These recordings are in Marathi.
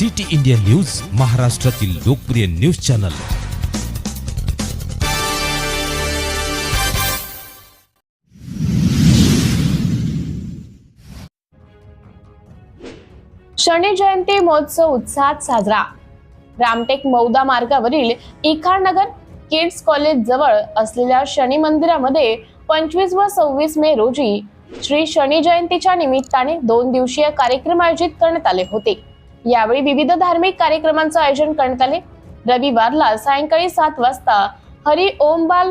सिटी इंडिया न्यूज महाराष्ट्रातील लोकप्रिय न्यूज चॅनल. शनी जयंती महोत्सव उत्साहात साजरा. रामटेक मौदा मार्गावरील इखानगर किड्स कॉलेज जवळ असलेल्या शनी मंदिरामध्ये पंचवीस व सव्वीस मे रोजी श्री शनी जयंतीच्या निमित्ताने दोन दिवसीय कार्यक्रम आयोजित करण्यात आले होते. यावेळी विविध धार्मिक कार्यक्रमांचं आयोजन करण्यात आले. रविवारला सायंकाळी सात वाजता हरी ओमबाल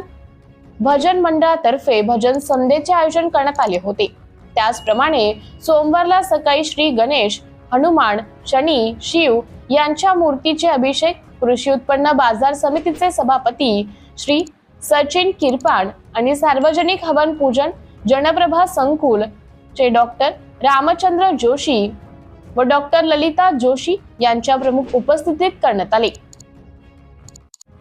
भजन मंडळातर्फे भजन संध्येचे आयोजन करण्यात आले होते. त्याचप्रमाणे सोमवारला सकाळी श्री गणेश हनुमान शनी शिव यांच्या मूर्तीचे अभिषेक कृषी उत्पन्न बाजार समितीचे सभापती श्री सचिन किरपाण आणि सार्वजनिक हवन पूजन जनप्रभा संकुल चे डॉक्टर रामचंद्र जोशी व डॉक्टर ललिता जोशी यांच्या प्रमुख उपस्थितीत करण्यात आले.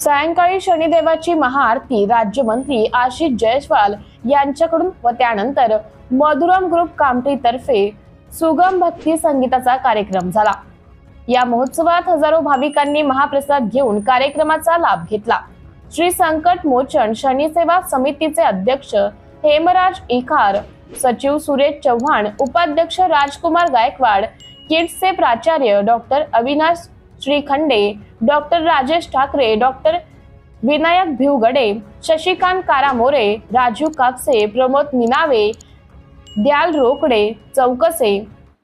सायंकाळी शनिदेवाची महाआरती राज्यमंत्री आशिष जयस्वाल यांच्याकडून व त्यानंतर मधुरम ग्रुप कामठी तर्फे सुगम भक्ती संगीताचा कार्यक्रम झाला. या महोत्सवात हजारो भाविकांनी महाप्रसाद घेऊन कार्यक्रमाचा लाभ घेतला. श्री संकट मोचन शनी सेवा समितीचे अध्यक्ष हेमराज इखार सचिव सुरेश चव्हाण उपाध्यक्ष राजकुमार गायकवाड किड्सचे प्राचार्य doctor Avinash Shrikhande doctor Rajesh Thackeray doctor Vinayak Bhivgade Shashikant Karamore Raju Kapse Pramod Ninave द्याल रोकडे चौकसे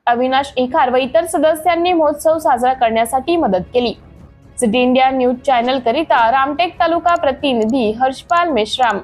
अविनाश इखार व इतर सदस्यांनी महोत्सव साजरा करण्यासाठी मदत केली. सिटी इंडिया न्यूज चॅनल करिता रामटेक तालुका प्रतिनिधी हर्षपाल मेश्राम.